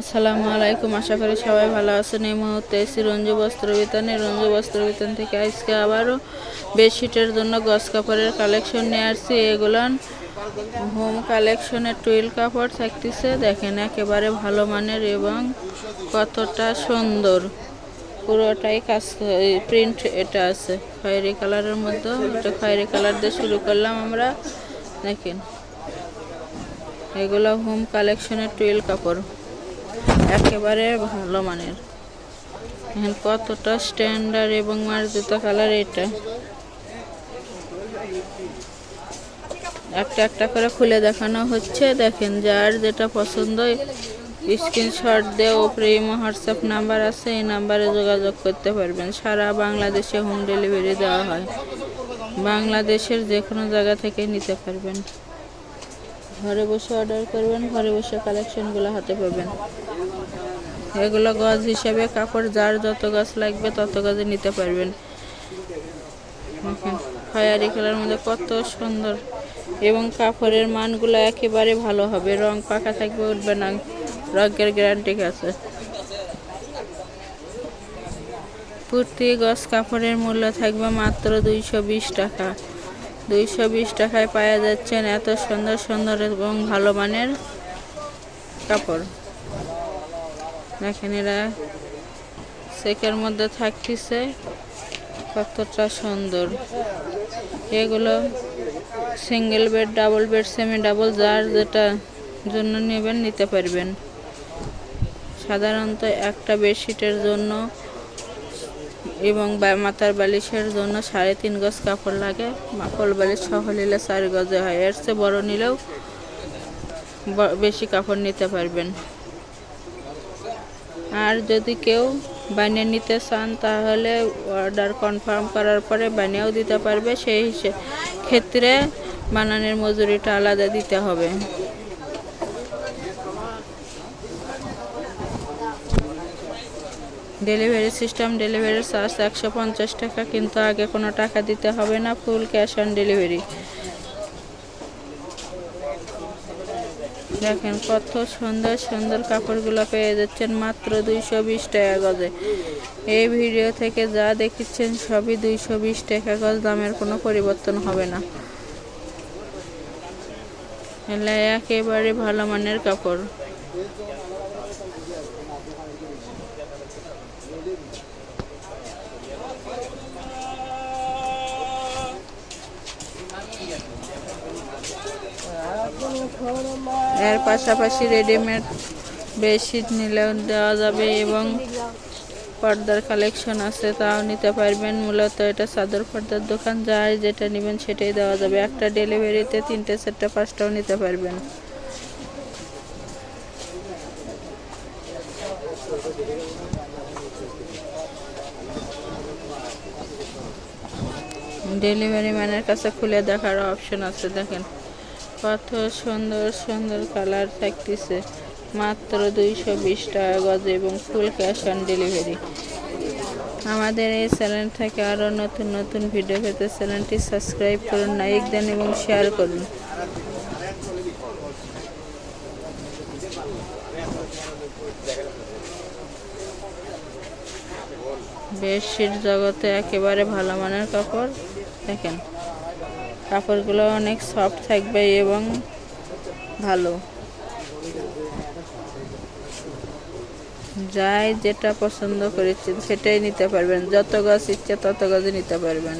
আসসালামু আলাইকুম, আশা করি সবাই ভালো আছেন। এই মুহূর্তে এসি রঞ্জু বস্ত্র বিতানে রঞ্জু বস্ত্র বিতান থেকে আজকে আবারও বেডশিটের জন্য গস কাপড়ের কালেকশন নিয়ে আসছি। এগুলান হোম কালেকশনের টুইল কাপড় থাকতেছে। দেখেন একেবারে ভালো মানের এবং কতটা সুন্দর। পুরোটাই কাজ প্রিন্ট এটা আছে, খয়েরি কালারের মধ্যে। এটা খয়েরি কালার দিয়ে শুরু করলাম আমরা। দেখেন, এগুলো হোম কালেকশনের টুইল কাপড়। একেবারে ভালো মানের। এখন কতটা স্ট্যান্ডার্ড এবং মার্জিত কালার এটা। একটা একটা করে খুলে দেখানো হচ্ছে। দেখেন যার যেটা পছন্দ স্ক্রিনশট দিয়ে ওপরে ইমো হোয়াটসঅ্যাপ নাম্বার আছে, এই নাম্বারে যোগাযোগ করতে পারবেন। সারা বাংলাদেশে হোম ডেলিভারি দেওয়া হয়। বাংলাদেশের যে কোনো জায়গা থেকে নিতে পারবেন। ঘরে বসে অর্ডার করবেন, ঘরে বসে কালেকশনগুলো হাতে পাবেন। এগুলো গজ হিসাবে কাপড়, যার যত গাছ লাগবে তত গাছে নিতে পারবেন। খয়ারি কালার মধ্যে কত সুন্দর। এবং কাপড়ের মানগুলো একেবারে ভালো হবে, রং পাকা থাকবে, উঠবে না। রঙের গ্যারান্টি আছে। প্রতি গজ কাপড়ের মূল্য থাকবে মাত্র দুইশো বিশ টাকা। দুইশো বিশ টাকায় পাওয়া যাচ্ছেন এত সুন্দর সুন্দর এবং ভালো মানের কাপড়। দেখেন এরা সেকের মধ্যে থাকতেছে, কতটা সুন্দর। এগুলো single bed double bed semi double যার যেটা জন্য নেবেন, নিতে পারবেন। সাধারণত একটা বেডশিটের জন্য এবং মাথার বালিশের জন্য সাড়ে তিন গজ কাপড় লাগে। মাকল বালিশ সহ নিলে চার গজে হয়। এর চেয়ে বড় নিলেও বেশি কাপড় নিতে পারবেন। আর যদি কেউ বানিয়ে নিতে চান, তাহলে অর্ডার কনফার্ম করার পরে বানিয়েও দিতে পারবে। সেই ক্ষেত্রে বানানোর মজুরিটা আলাদা দিতে হবে। ডেলিভারি সিস্টেম ডেলিভারি চার্জ একশো পঞ্চাশ টাকা, কিন্তু আগে কোনো টাকা দিতে হবে না, ফুল ক্যাশ অন ডেলিভারি। দেখেন কত সুন্দর সুন্দর কাপড়গুলো পেয়ে যাচ্ছেন মাত্র দুইশো বিশ টাকা গজে। এই ভিডিও থেকে যা দেখেছেন সবই দুইশো বিশ টাকা গজ, দামের কোনো পরিবর্তন হবে না। একেবারে ভালো মানের কাপড়। এর পাশাপাশি রেডিমেড বেডশিট নিলেও দেওয়া যাবে এবং পর্দার কালেকশন আছে, তাও নিতে পারবেন। মূলত এটা চাদর পর্দার দোকান যার যেটা নেবেন সেটাই দেওয়া যাবে। একটা ডেলিভারিতে তিনটে, চারটে, পাঁচটাও নিতে পারবেন। ডেলিভারি ম্যানের কাছে খুলে দেখার অপশন আছে, দেখেন। কত সুন্দর সুন্দর কালার থাকতেছে। মাত্র দুইশো বিশ টাকা গজ এবং ফুল ক্যাশ অন ডেলিভারি। আমাদের এই চ্যানেল থেকে আরও নতুন নতুন ভিডিও পেতে চ্যানেলটি সাবস্ক্রাইব করুন, লাইক দেন এবং শেয়ার করুন। বেডশিট জগতে একেবারে ভালো মানের কাপড়, দেখেন। কাপড়গুলো অনেক সফট থাকবে এবং ভালো। যাই যেটা পছন্দ করেছেন সেটাই নিতে পারবেন। যত গাছ ইচ্ছে তত গাছে নিতে পারবেন।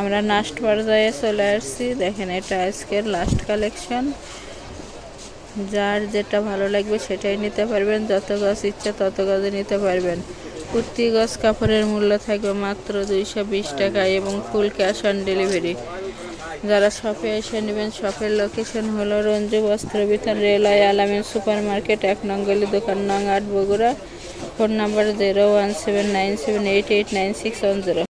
আমরা লাস্ট পর্যায়ে চলে আসছি। দেখেন এটা আজকের লাস্ট কালেকশন যার যেটা ভালো লাগবে সেটাই নিতে পারবেন, যত গাছ ইচ্ছা তত গাছে নিতে পারবেন। প্রতি গাছ কাপড়ের মূল্য থাকবে মাত্র দুইশো বিশ টাকা এবং ফুল ক্যাশ অন ডেলিভারি। যারা শপে এসে নেবেন, শপের লোকেশন হলো রঞ্জু বস্ত্র বিতান রেলওয়ে আলামিন সুপার মার্কেট এক নঙ্গলি দোকান, নং আট Bogura. Phone number zero one seven nine seven eight eight nine six one zero.